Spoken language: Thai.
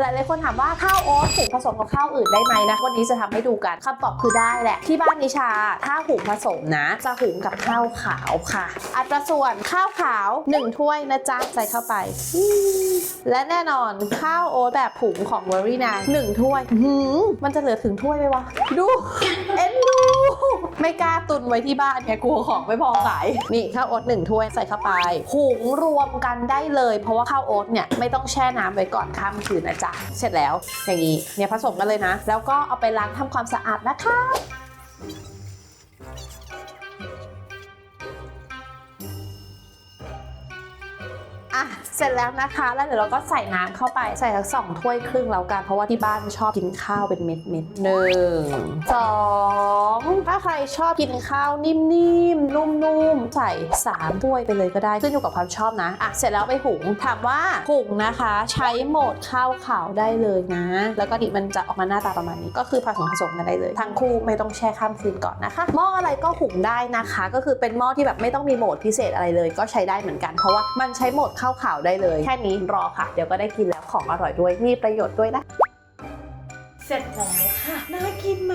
หลายๆคนถามว่าข้าวโอ๊ตหุงผสมกับข้าวอื่นได้ไหมนะ วันนี้จะทำให้ดูกันคำตอบคือได้แหละ ที่บ้านนิชา ถ้าหุงผสมนะ จะหุงกับข้าวขาวค่ะ อัตราส่วนข้าวขาว 1 ถ้วยนะจ๊ะ ใส่เข้าไป และแน่นอนข้าวโอ๊ตแบบผุงของเวอรี่นาหนึ่งถ้วย มันจะเหลือถึงถ้วยไหมวะ ดู เอ็นดู ไม่กล้าตุนไว้ที่บ้านไงกลัวของไม่พอขาย นี่ข้าวโอ๊ตหนึ่งถ้วยใส่เข้าไปหุงรวมกันได้เลย เพราะว่าข้าวโอ๊ตเนี่ยไม่ต้องแช่น้ำไว้ก่อนข้ามคืนนะจ๊ะ เสร็จแล้วอย่างนี้เนี่ยผสมกันเลยนะ แล้วก็เอาไปล้างทำความสะอาดนะคะอะเสร็จแล้วนะคะแล้วเดี๋ยวเราก็ใส่น้ำเข้าไปใส่สักสองถ้วยครึ่งแล้วกันเพราะว่าที่บ้านชอบกินข้าวเป็นเม็ดเม็ดหนึ่งสอง ใครชอบกินข้าวนิ่มๆ นุ่มๆ ใส่สามถ้วยไปเลยก็ได้ขึ้นอยู่กับความชอบนะอะเสร็จแล้วไปหุงถามว่าหุงนะคะ ใช้โหมดข้าวขาวได้เลยนะ แล้วก็ดิมันจะออกมาหน้าตาประมาณนี้ก็คือผสมผสมกันได้เลยทั้งคู่ไม่ต้องแช่ข้ามคืนก่อนนะคะหม้ออะไรก็หุงได้นะคะ ก็คือเป็นหม้อที่แบบไม่ต้องมีโหมดพิเศษอะไรเลย ก็ใช้ได้เหมือนกันเพราะว่ามันใช้โหมดข้าวขาวได้เลย แค่นี้รอค่ะ เดี๋ยวก็ได้กินแล้วของอร่อยด้วยมีประโยชน์ด้วยนะ เสร็จแล้วค่ะน่ากินไหม